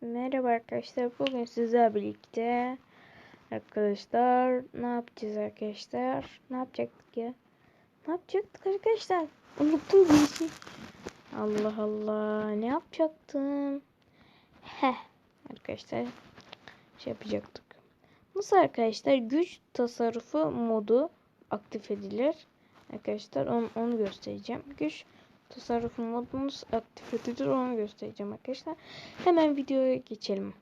Merhaba arkadaşlar. Bugün sizlerle birlikte arkadaşlar ne yapacağız arkadaşlar? Ne yapacaktık ya? Ne yapacaktık arkadaşlar? Unuttum bir şey. Allah Allah. Ne yapacaktım? Heh. Arkadaşlar şey yapacaktık. Nasıl arkadaşlar güç tasarrufu modu aktif edilir. Arkadaşlar onu, onu göstereceğim. Güç tasarrufu modumuz aktif edilir onu göstereceğim arkadaşlar. Hemen videoya geçelim.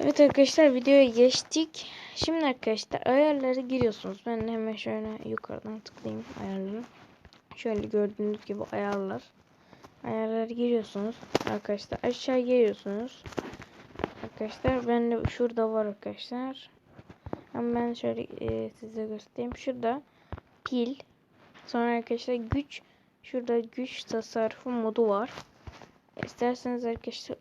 Evet arkadaşlar videoya geçtik. Şimdi arkadaşlar ayarları giriyorsunuz. Ben hemen şöyle yukarıdan tıklayayım ayarları. Şöyle gördüğünüz gibi ayarlar. Ayarları giriyorsunuz. Arkadaşlar aşağı geliyorsunuz. Arkadaşlar ben de şurada var arkadaşlar. Ben şöyle e, size göstereyim. Şurada pil. Sonra arkadaşlar güç. Şurada güç tasarrufu modu var. İsterseniz arkadaşlar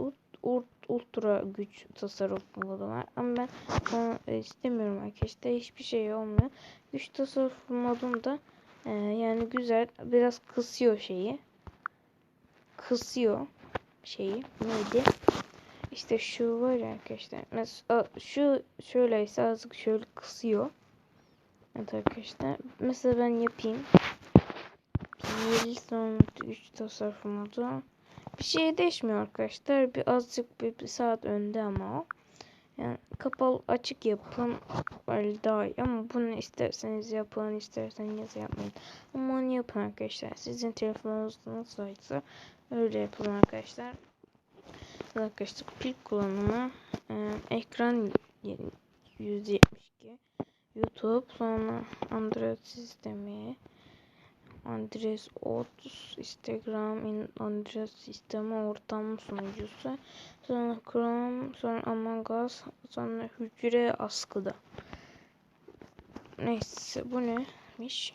ultra güç tasarruf modu var. Ama ben onu e, istemiyorum arkadaşlar. Hiçbir şey olmuyor. Güç tasarruf modunda e, yani güzel. Biraz kısıyor şeyi. Kısıyor şeyi. Neydi? İşte şu var ya arkadaşlar. Mesela şu şöyleyse azıcık şöyle kısıyor. Evet arkadaşlar. Mesela ben yapayım. Bir son 3 tasarruf modu. Bir şey değişmiyor arkadaşlar. Bir azıcık bir, bir saat önde ama o. Yani kapalı açık yapın öyle daha iyi. Ama bunu isterseniz yapın, isterseniz yapmayın. Ama onu yapın arkadaşlar. Sizin telefonunuz nasılsa öyle yapın arkadaşlar. Arkadaşlar pil kullanımı e, ekran 172 YouTube sonra Android sistemi Android 30 Instagram Android sistemi ortam sunucusu sonra Chrome sonra Among Us sonra hücre askıda. Neyse bu neymiş?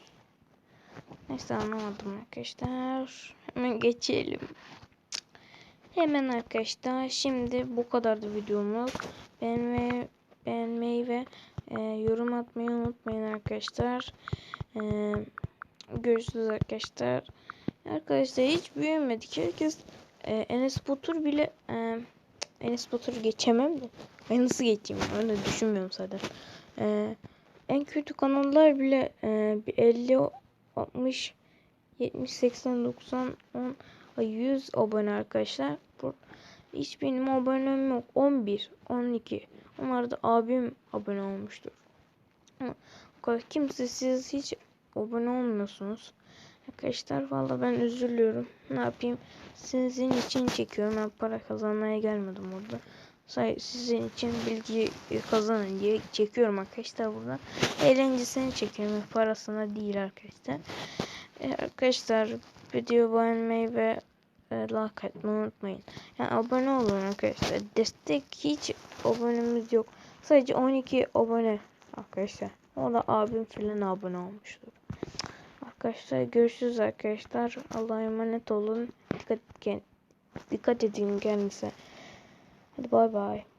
Neyse anlamadım arkadaşlar. Hemen geçelim Hemen arkadaşlar şimdi bu kadardı videomuz. Beğenmeyi, beğenmeyi ve e, yorum atmayı unutmayın arkadaşlar. E, görüşürüz arkadaşlar. Arkadaşlar hiç büyümedik. Herkes e, Enes Batur bile e, Enes Batur'u geçemem de. Ben nasıl geçeyim? Öyle düşünmüyorum zaten. E, en kötü kanallar bile e, bir 50 60 70 80 90 10 100 abone arkadaşlar. Hiç benim abonem yok. 11, 12. Onlar da abim abone olmuştur. Kimse siz hiç abone olmuyorsunuz. Arkadaşlar valla ben üzülüyorum. Ne yapayım? Sizin için çekiyorum. Ben para kazanmaya gelmedim burada. Sizin için bilgi kazanın diye çekiyorum arkadaşlar burada. Eğlencesini çekiyorum. Parasına değil arkadaşlar. Ee, arkadaşlar video beğenmeyi ve e, like atmayı unutmayın. Yani abone olun arkadaşlar. Destek hiç abonemiz yok. Sadece 12 abone arkadaşlar. O da abim filan abone olmuştur. Arkadaşlar görüşürüz arkadaşlar. Allah'a emanet olun. Dikkat, dikkat edin kendinize. Hadi bay bay.